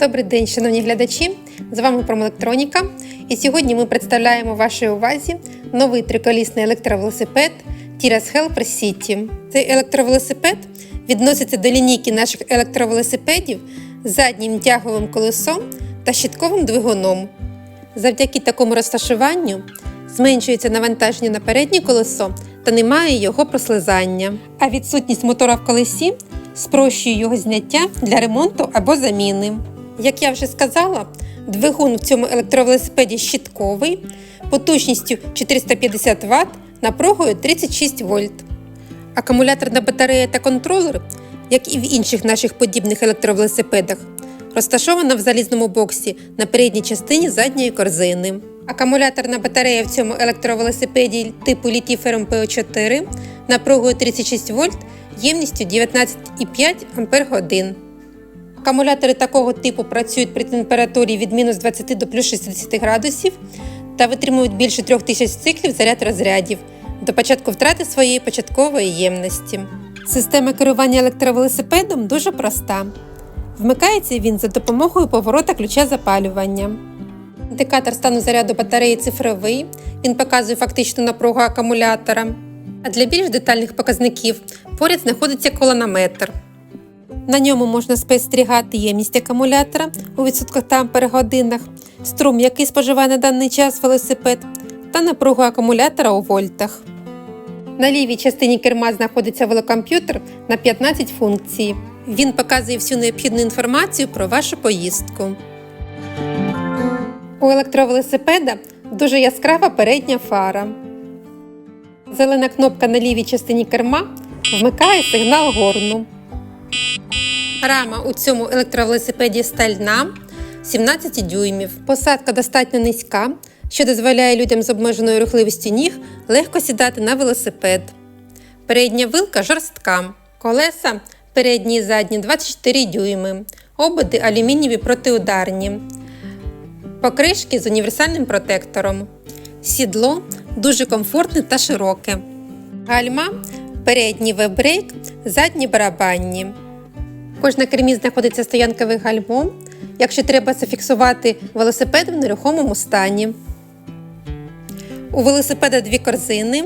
Добрий день, шановні глядачі! З вами Промелектроніка. І сьогодні ми представляємо вашій увазі новий триколісний електровелосипед Tiras Helper City. Цей електровелосипед відноситься до лінійки наших електровелосипедів з заднім тяговим колесом та щитковим двигуном. Завдяки такому розташуванню зменшується навантаження на переднє колесо та немає його прослизання. А відсутність мотора в колесі спрощує його зняття для ремонту або заміни. Як я вже сказала, двигун в цьому електровелосипеді щитковий, потужністю 450 Вт, напругою 36 вольт. Акумуляторна батарея та контролер, як і в інших наших подібних електровелосипедах, розташована в залізному боксі на передній частині задньої корзини. Акумуляторна батарея в цьому електровелосипеді типу літій-фером PO4 напругою 36 вольт ємністю 19,5 Ах. Акумулятори такого типу працюють при температурі від мінус 20 до плюс 60 градусів та витримують більше 3000 циклів заряд розрядів до початку втрати своєї початкової ємності. Система керування електровелосипедом дуже проста. Вмикається він за допомогою поворота ключа запалювання. Індикатор стану заряду батареї цифровий. Він показує фактичну напругу акумулятора. А для більш детальних показників поряд знаходиться колонометр. На ньому можна спостерігати ємність акумулятора у відсотках та ампер-годинах, струм, який споживає на даний час велосипед, та напругу акумулятора у вольтах. На лівій частині керма знаходиться велокомп'ютер на 15 функцій. Він показує всю необхідну інформацію про вашу поїздку. У електровелосипеда дуже яскрава передня фара. Зелена кнопка на лівій частині керма вмикає сигнал горну. Рама у цьому електровелосипеді стальна 17 дюймів. Посадка достатньо низька, що дозволяє людям з обмеженою рухливістю ніг легко сідати на велосипед. Передня вилка жорстка. Колеса передні і задні 24 дюйми. Ободи алюмінієві протиударні. Покришки з універсальним протектором. Сідло дуже комфортне та широке. Гальма передній вебрейк, задні барабанні. Кожна кермі знаходиться стоянкове гальмо, якщо треба зафіксувати велосипед в нерухомому стані. У велосипеда дві корзини,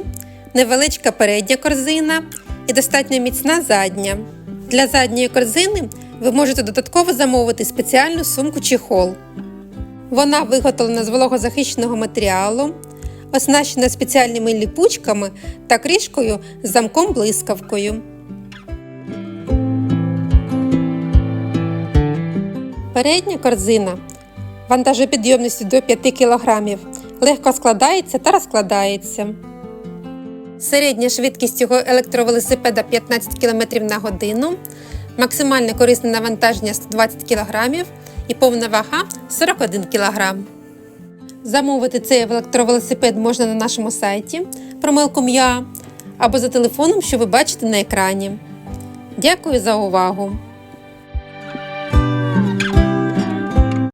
невеличка передня корзина і достатньо міцна задня. Для задньої корзини ви можете додатково замовити спеціальну сумку чехол. Вона виготовлена з вологозахищеного матеріалу, оснащена спеціальними ліпучками та кришкою з замком блискавкою. Передня корзина вантажопідйомністю до 5 кг легко складається та розкладається. Середня швидкість цього електровелосипеда 15 км на годину, максимальне корисне навантаження 120 кг і повна вага 41 кг. Замовити цей електровелосипед можна на нашому сайті Промилком.я або за телефоном, що ви бачите на екрані. Дякую за увагу!